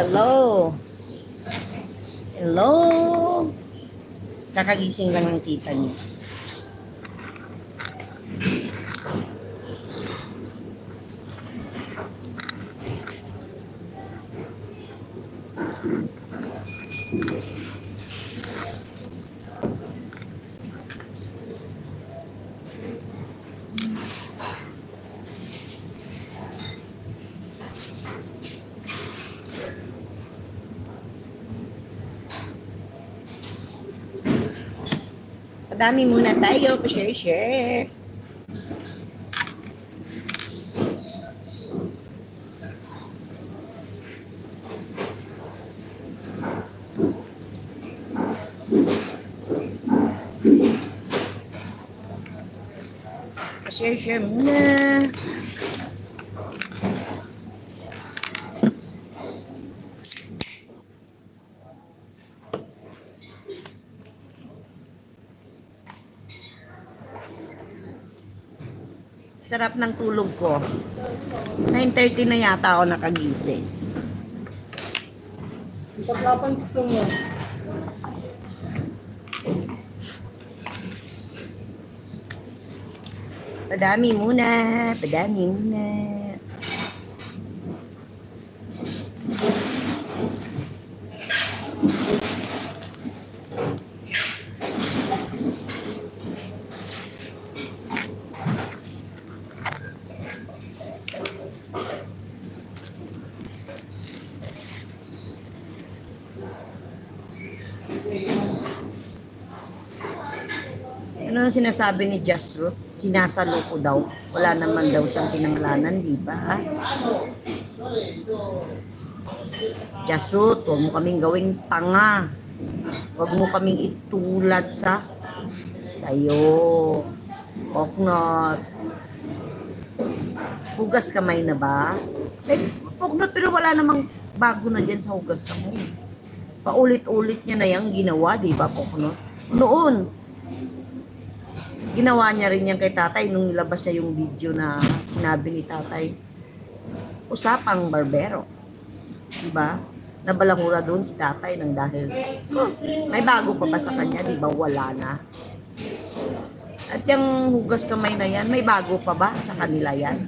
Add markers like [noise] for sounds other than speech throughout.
Hello, hello. Kakagising lang ng tita niyo. Padami muna tayo, pa-share-share. Pa-share-share muna. Sarap ng tulog ko. 9.30 na yata ako nakagising. Paglapan gusto mo. Padami muna, padami muna. Ano ang sinasabi ni Just Ruth? Sinasalo daw. Wala naman daw siyang pinangalanan, di ba? Just Ruth, huwag mo kaming gawing tanga. Huwag mo kaming itulad sa sayo. Poknot. Hugas kamay na ba? Eh, poknot, pero wala namang bago na dyan sa hugas kamay. Paulit-ulit niya na yung ginawa, di ba, Poknot? Noon, ginawa niya rin yan kay tatay nung nilabas niya yung video na sinabi ni tatay usapang barbero. Diba? Nabalangura doon si tatay nang dahil oh, may bago pa ba sa kanya? Di ba? Wala na. At yung hugas kamay na yan may bago pa ba sa kanila yan?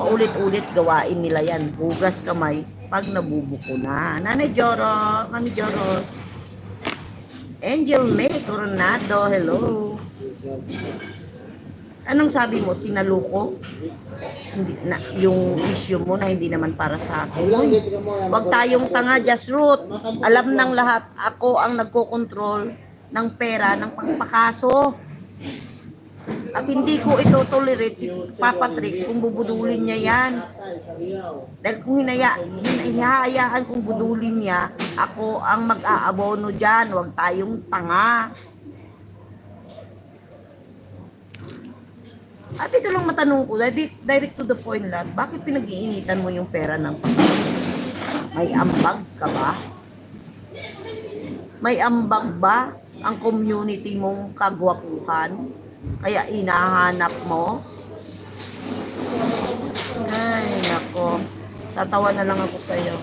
Paulit-ulit gawain nila yan hugas kamay pag nabubuko na. Nanay Joro Mami Joros Angel May Coronado hello Anong sabi mo? Sinaluko? Hindi, na, yung issue mo na hindi naman para sa akin. Huwag tayong tanga, just root. Alam ng lahat, ako ang nagkokontrol ng pera ng pangpakaso. At hindi ko ito tolerate si Papa Trix kung bubudulin niya yan. Dahil kung hinaya, hinahayaan kung budulin niya, ako ang mag-aabono dyan. Huwag tayong tanga. At ito lang matanong ko, direct, direct to the point lang, bakit pinag-iinitan mo yung pera ng pangkaso? May ambag ka ba? May ambag ba ang community mong kagwapuhan? Kaya inahanap mo? Ay, nako. Tatawa na lang ako sa'yo.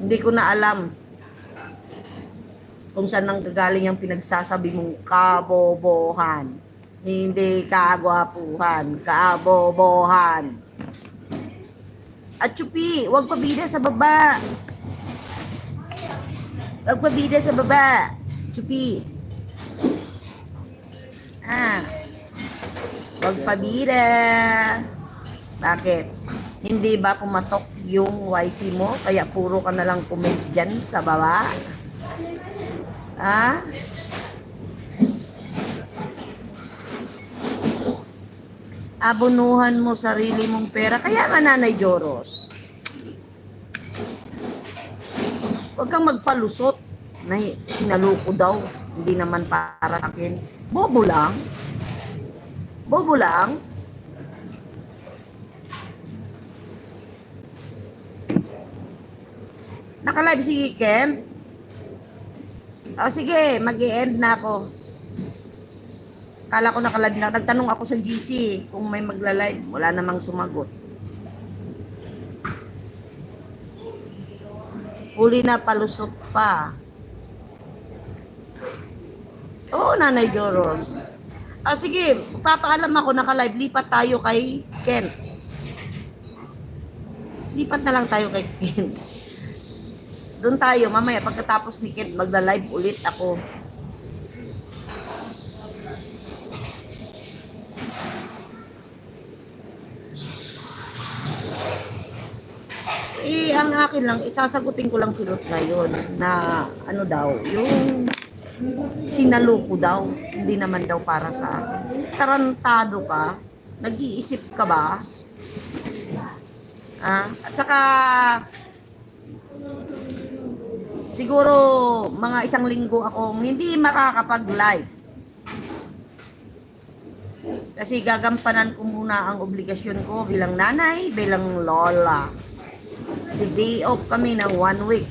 Hindi ko na alam kung saan nang gagaling ang pinagsasabi mong kabobohan. Hindi kagwapuhan, kabobohan. At Chupi, huwag pabida sa baba. Huwag pabida sa baba. Chupi. Ah. Huwag pabida. Bakit? Hindi ba pumatok yung wifi mo? Kaya puro ka na lang comment dyan sa baba? Ah? Abunuhan mo sarili mong pera. Kaya nga Nanay Joros. Huwag kang magpalusot na sinaloko daw. Hindi naman para akin. Bobo lang. Bobo lang. Naka-live si Ken? O sige, mag end na ako. Kala ko naka-live na. Nagtanong ako sa GC kung may magla-live. Wala namang sumagot. Huli na palusot pa. Oo, Nanay Joros. Ah, sige, papaalam ako naka-live. Lipat tayo kay Ken. Lipat na lang tayo kay Ken. Doon tayo, mamaya pagkatapos ni Ken, magla-live ulit ako. Eh, ang akin lang, isasagutin ko lang si Ruth ngayon na ano daw, yung sinaloko daw, hindi naman daw para sa akin. Tarantado ka? Nag-iisip ka ba? Ah, at saka siguro mga isang linggo akong hindi makakapag-live. Kasi gagampanan ko muna ang obligasyon ko bilang nanay, bilang lola. Si day off kami ng one week.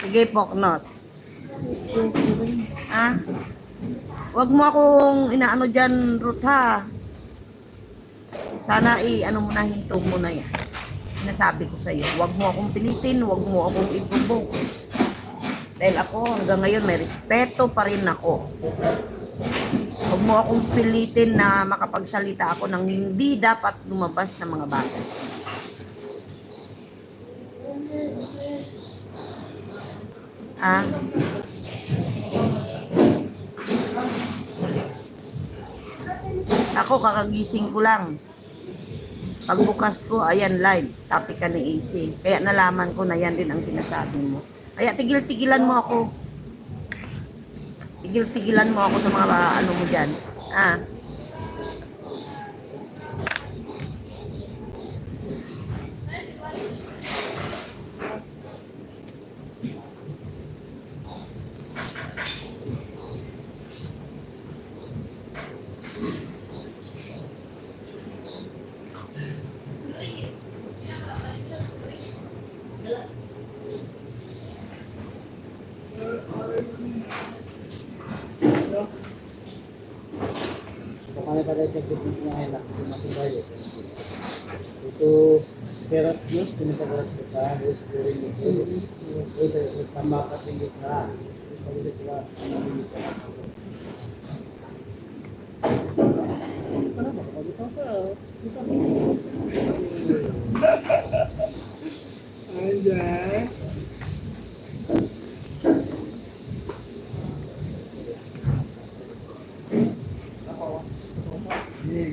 Sige, Poknot. Ah? Huwag mo akong inaano dyan, Ruth, ha? Sana i ano mo na hinto mo na yan. Sinasabi ko sa iyo, huwag mo akong pilitin, huwag mo akong i-provoke. Dahil ako hanggang ngayon may respeto pa rin ako. Huwag mo akong pilitin na makapagsalita ako ng hindi dapat lumabas ng mga bata. Ah? Ako, kakagising ko lang. Pagbukas ko, ayan, live. Topic ka ni AC. Kaya nalaman ko na yan din ang sinasabi mo. Kaya tigil-tigilan mo ako. Tigil-tigilan mo ako sa mga ano mo dyan. Ah.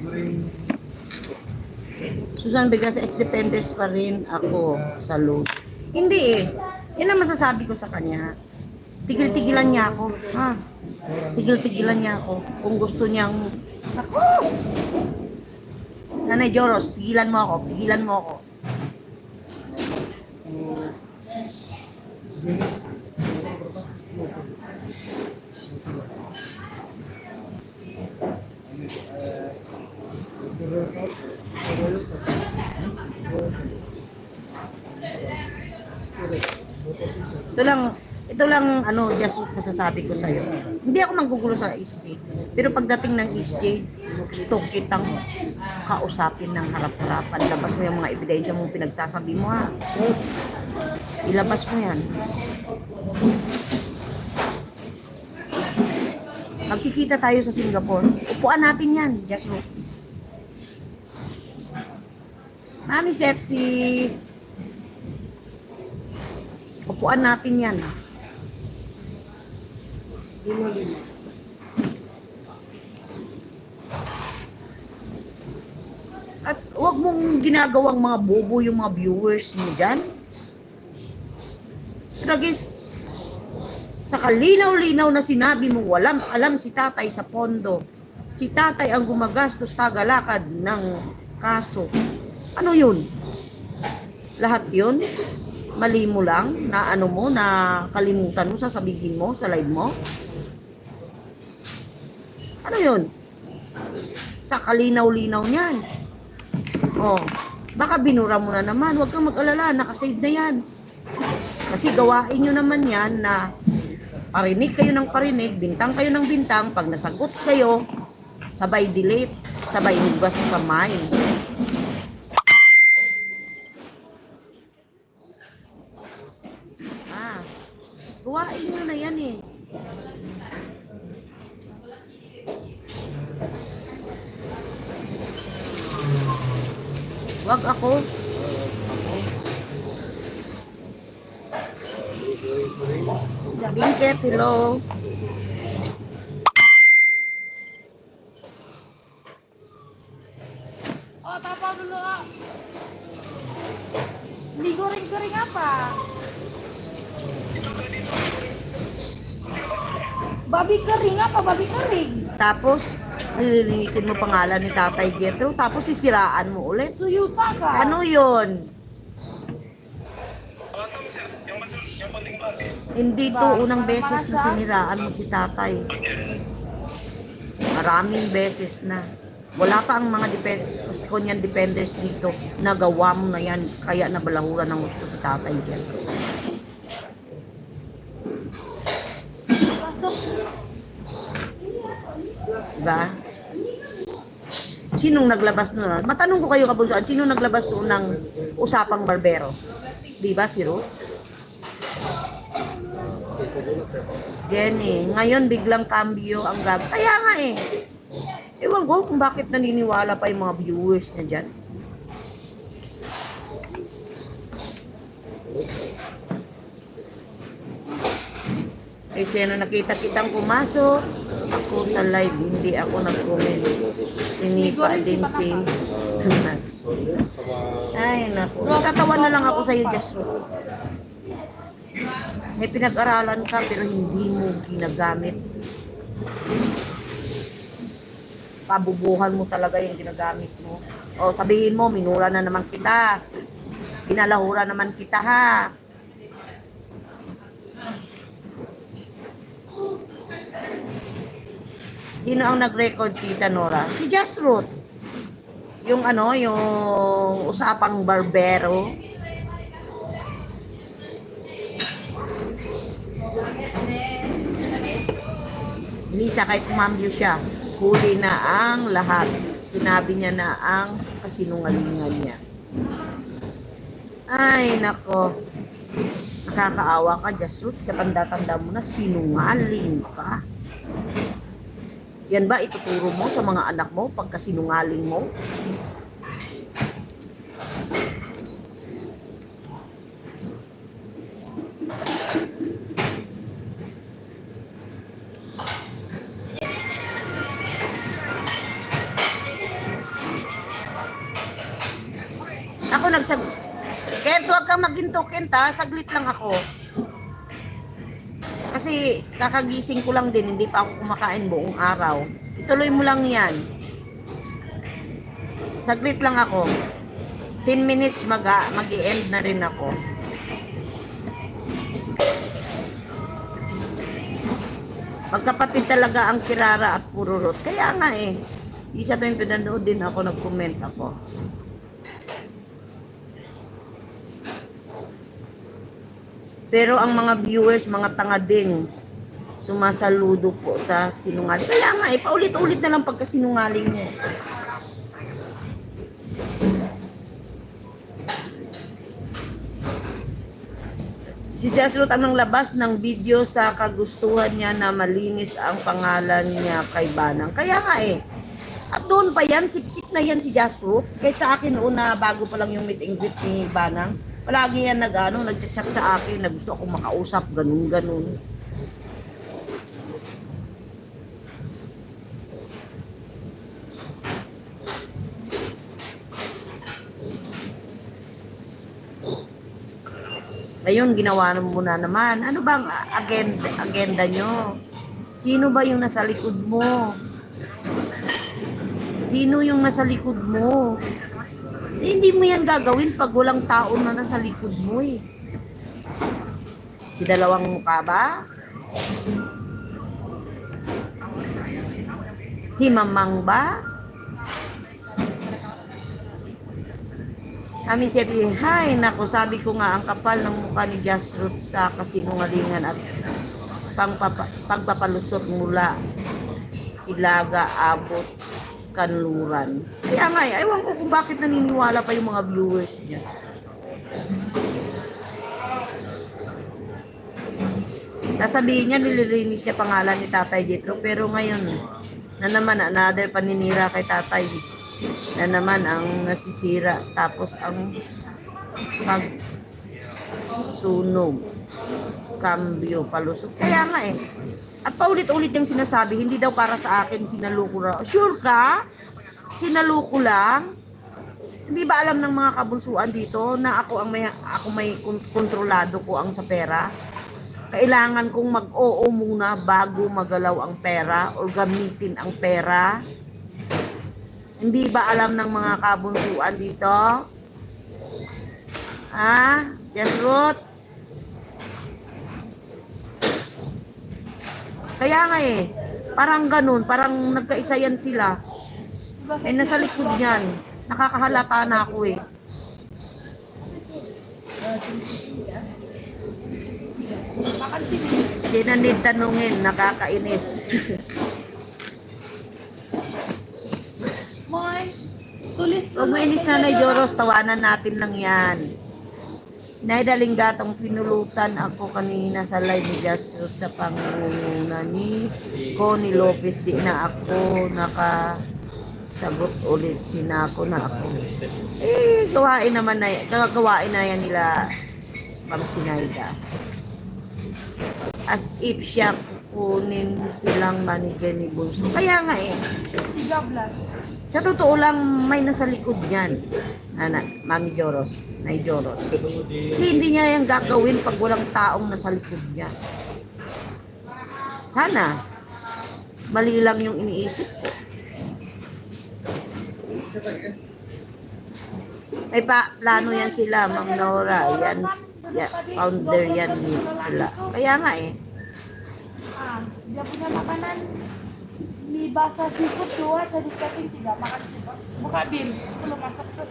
Goreng Susan Vegas, ex-dependers pa rin ako sa load. Hindi eh. Yan ang masasabi ko sa kanya. Tigil-tigilan niya ako. Ha? Tigil-tigilan niya ako. Kung gusto niyang... Ako! Nanay Joros, pigilan mo ako. Pigilan mo ako. Ito lang, ito lang ano, just masasabi ko sa'yo. Hindi ako manggugulo sa SJ. Pero pagdating ng SJ, gusto kitang kausapin ng harap-harapan. Labas mo yung mga ebidensya mong pinagsasabi mo ha. Ilabas mo yan. Magkikita tayo sa Singapore. Upuan natin yan, look. Mami Sepsi, upuan natin yan. lima-lima. At huwag mong ginagawang mga bobo yung mga viewers mo dyan. Tragis, sa kalinaw-linaw na sinabi mo, walang alam si tatay sa pondo. Si tatay ang gumagastos tagalakad ng kaso. Ano yun? Lahat yun, mali mo lang, na ano mo, na kalimutan mo, sasabihin mo sa live mo. Ano yun? Sa kalinaw-linaw niyan. Oh, baka binura mo na naman. Huwag kang mag-alala, nakasave na yan. Kasi gawain nyo naman yan na parinig kayo ng parinig, bintang kayo ng bintang, pag nasagot kayo, sabay delete, sabay hugas kamay. Ah, gawain nyo na yan eh. Wag ako. Bingket, hello. Oh, tapos dulu ah. Digoreng-goreng apa? Babi kering apa? Babi kering. Tapos, nililinisin mo pangalan ni Tatay Jetro, tapos sisiraan mo ulit. Suyuta ka. Ano yun? Hindi to unang beses na siniraan mo si tatay. Maraming beses na. Wala pa ang mga depend Konyan defenders dito. Nagawa mo na yan. Kaya nabalahuran ng gusto si tatay. Pasok. Diba? Sinong naglabas noon? Matanong ko kayo kabusuan, sino naglabas noon ng usapang barbero? Di ba si Ruth? Jenny, ngayon biglang cambio ang gag. Kaya nga eh. Ewan ko kung bakit naniniwala pa yung mga viewers niya dyan. Kasi na nakita kitang pumasok, ako sa live, hindi ako nag-comment. Sinipa din si... [laughs] Ay, naku. Tatawa na lang ako sa iyo, Jasro. May pinag-aralan ka pero hindi mo ginagamit. Pabubuhan mo talaga yung ginagamit mo. O sabihin mo, minura na naman kita. Pinalahura naman kita ha. Sino ang nag-record tita Nora? Si Just Ruth. Yung ano, yung usapang barbero. Lisa, kahit kumambyo siya, huli na ang lahat. Sinabi niya na ang kasinungalingan niya. Ay, nako. Nakakaawa ka, Jasrut. Katanda-tanda mo na, sinungaling ka. Yan ba ituturo mo sa mga anak mo pagka sinungaling mo? Kent, ha? Saglit lang ako. Kasi kakagising ko lang din, hindi pa ako kumakain buong araw. Ituloy mo lang yan. Saglit lang ako. 10 minutes mag mag end na rin ako. Magkapatid talaga ang Kirara at Pururot. Kaya nga eh. Isa to yung pinanood din ako, nag-comment ako. Pero ang mga viewers, mga tanga din, sumasaludo po sa sinungaling. Kaya nga eh, paulit-ulit na lang pagkasinungaling niya. Si Jasrut anong labas ng video sa kagustuhan niya na malinis ang pangalan niya kay Banang. Kaya nga eh, at doon pa yan, siksik na yan si Jasrut. Kahit sa akin una, bago pa lang yung meet and greet ni Banang, palagi yan nag, ano, nagchat-chat sa akin na gusto akong makausap, ganun, ganun. Ngayon, ginawa mo na naman. Ano bang agenda, agenda nyo? Sino ba yung nasa likod mo? Sino yung nasa likod mo? Eh, hindi mo yan gagawin pag walang tao na nasa likod mo eh. Si dalawang mukha ba? Si mamang ba? Kami sabi, hi, nako, sabi ko nga, ang kapal ng mukha ni Just Root sa kasinungalingan at pangpapa, pagpapalusot mula ilaga, abot, kanluran. Kaya nga, eh, ewan ko kung bakit naniniwala pa yung mga viewers niya. Sasabihin niya, nililinis niya pangalan ni Tatay Jetro, pero ngayon, na naman, another paninira kay Tatay na naman ang nasisira tapos ang pag sunog. Cambio palusot. Kaya nga eh at paulit-ulit yung sinasabi hindi daw para sa akin sinaluko raw. Sure ka? Sinaluko lang? Hindi ba alam ng mga kabunsuan dito na ako ang may ako may kon- kontrolado ko ang sa pera? Kailangan kong mag-oo muna bago magalaw ang pera o gamitin ang pera? Hindi ba alam ng mga kabunsuan dito? Ha? Yes, Ruth? Kaya nga eh, parang ganun, parang nagkaisa yan sila. Eh, nasa likod niyan. Nakakahalata na ako eh. Hindi na need tanungin, nakakainis. Moy, tulis Huwag mainis na na Joros, tawanan natin lang yan. Naidaling gatong pinulutan ako kanina sa live ni Jasrut sa pangunguna ni Connie Lopez. Di na ako nakasagot ulit. Sinako na ako. Eh, gawain naman na, gagawain na yan nila Ma'am Sinaida. As if siya kukunin silang manager ni Bunso. Kaya nga eh, Si Gablas. Sa totoo lang, may nasa likod niyan. Ana, Mami Joros, Nay Joros. Kasi hindi niya yung gagawin pag walang taong nasa likod niya. Sana, mali lang yung iniisip ko. May pa, plano yan sila, Ma'am Nora. Yan, ya, founder yan sila. Kaya nga eh. Ah, dia punya makanan mie basah seafood dua saya diskating tiga makan seafood buka bin belum masak tuh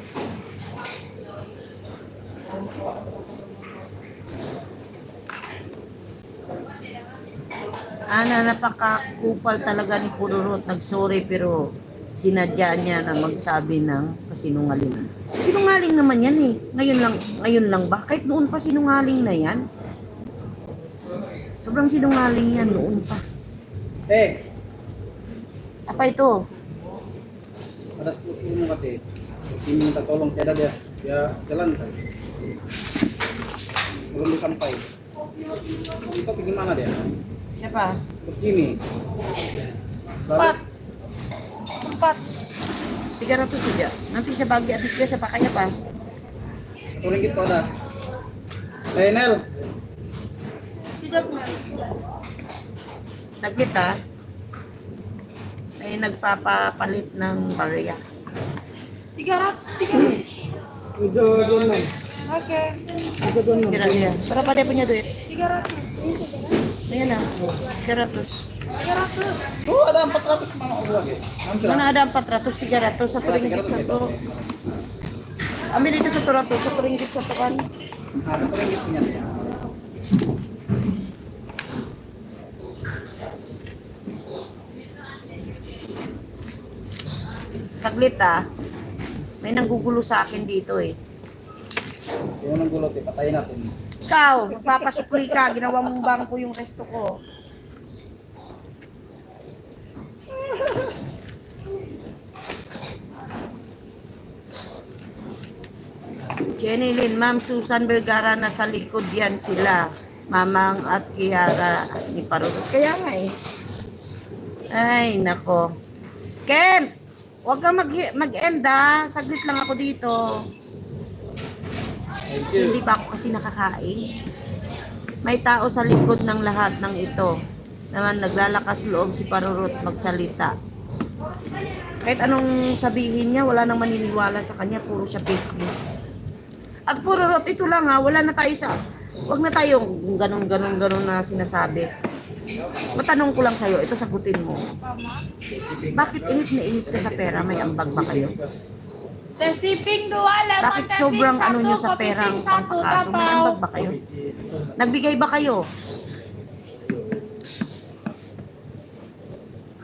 Ana, napakakupal talaga ni Pururot. Nag-sorry pero sinadya niya na magsabi ng kasinungalingan. Sinungaling naman yan eh. Ngayon lang, ngayon lang ba? Kahit noon pa sinungaling na yan. Sobrang sinungaling yan noon pa. Eh, Apa ito? alas puso mo kate. Kasi minta tolong tiada dia. Dia jalan kan. Belum disampai. Itu pergi mana dia? Siya pa? Terus gini. empat Lalu empat 300 saja. Nanti siya bagi habis dia siya pa kaya pa. satu ringgit kau ada. Eh, Nel. tiga puluh Saglit ha. May nagpapapalit ng barya. tiga ratus tiga ratus Udah doon man. oke Udah doon man. Kira dia. Berapa dia punya duit? tiga ratus Ayan na. 300. tiga ratus Oh, ada 400 mana aku lagi. Kamu sudah? Mana ada 400, 300, satu ringgit satu. Ambil itu satu ratus, satu ringgit satu kan. Nah, satu ringgit punya dia. Saglit ah. May nanggugulo sa akin dito eh. Yung nang gulot, eh, patayin natin. Ikaw, magpapasukli ka, ginawa mong bangko yung resto ko. Jenny Lynn, Ma'am Susan Vergara, nasa likod yan sila. Mamang at Kiara ni Parot. Kaya nga eh. Ay, nako. Ken, huwag kang mag- mag-end ah. Saglit lang ako dito. Hindi pa ako kasi nakakain. May tao sa likod ng lahat ng ito. Naman naglalakas loob si Parurot magsalita. Kahit anong sabihin niya, wala nang maniniwala sa kanya, puro siya fake news. At puro rot, ito lang ha, wala na tayo sa, wag na tayong ganun, ganun, ganun na sinasabi. Matanong ko lang sa'yo, ito sagutin mo. Bakit init na init ka sa pera? May ambag ba kayo? Tesiping. Bakit sobrang ano nyo sa perang pangpakaso? May ambag ba kayo? Nagbigay ba kayo?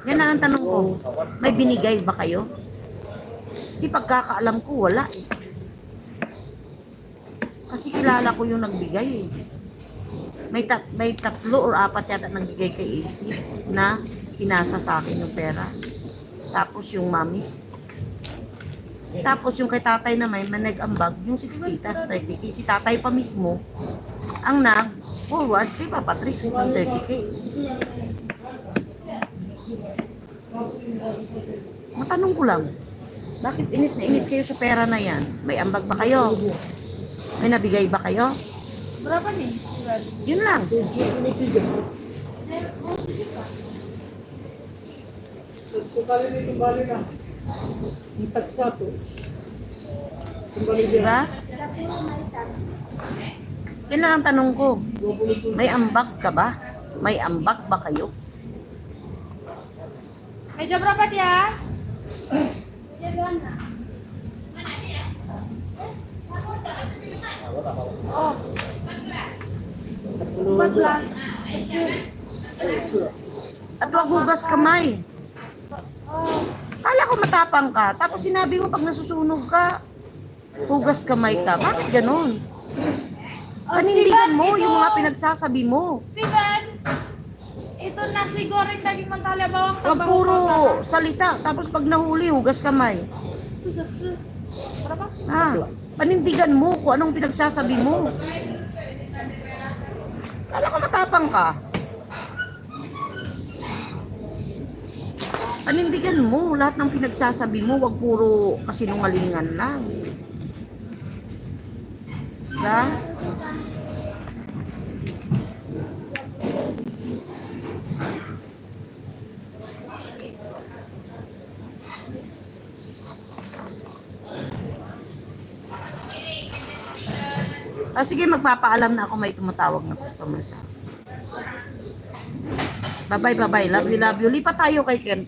Yan na ang tanong ko. May binigay ba kayo? Kasi pagkakaalam ko, wala eh. Kasi kilala ko yung nagbigay eh. May, tat, may tatlo or apat yata nagbigay kay AC na pinasa sa akin yung pera. Tapos yung mamis. Tapos yung kay tatay naman, may nag-ambag, yung 60 tas 30k. Si tatay pa mismo, ang nag-forward kay Papa Trix ng 30k. Matanong ko lang, bakit init na init kayo sa pera na yan? May ambag ba kayo? May nabigay ba kayo? Berapa nih? Yun lang. Kukali na tumbali na. Ipat sa to. Tumbali Di ba? Yun lang ang tanong ko. May ambag ka ba? May ambag ba kayo? Meja berapa dia? Oh, 14. At wag hugas kamay. Kala ko matapang ka. Tapos sinabi mo pag nasusunog ka, hugas kamay ka. Bakit ganun? Oh, Panindigan mo ito- yung mga pinagsasabi mo. Steven, itu nasi goreng daging mentale bawang Wag tambah puro salita. Tapos pag nahuli, hugas kamay. Susah se. Berapa? Ha? Panindigan mo kung anong pinagsasabi mo. Kala ko matapang ka. Panindigan mo lahat ng pinagsasabi mo, wag puro kasinungalingan lang. Diba? Ah, sige, magpapaalam na ako may tumatawag na customer sa. Bye-bye, bye-bye. Love you, love you. Lipat tayo kay Ken.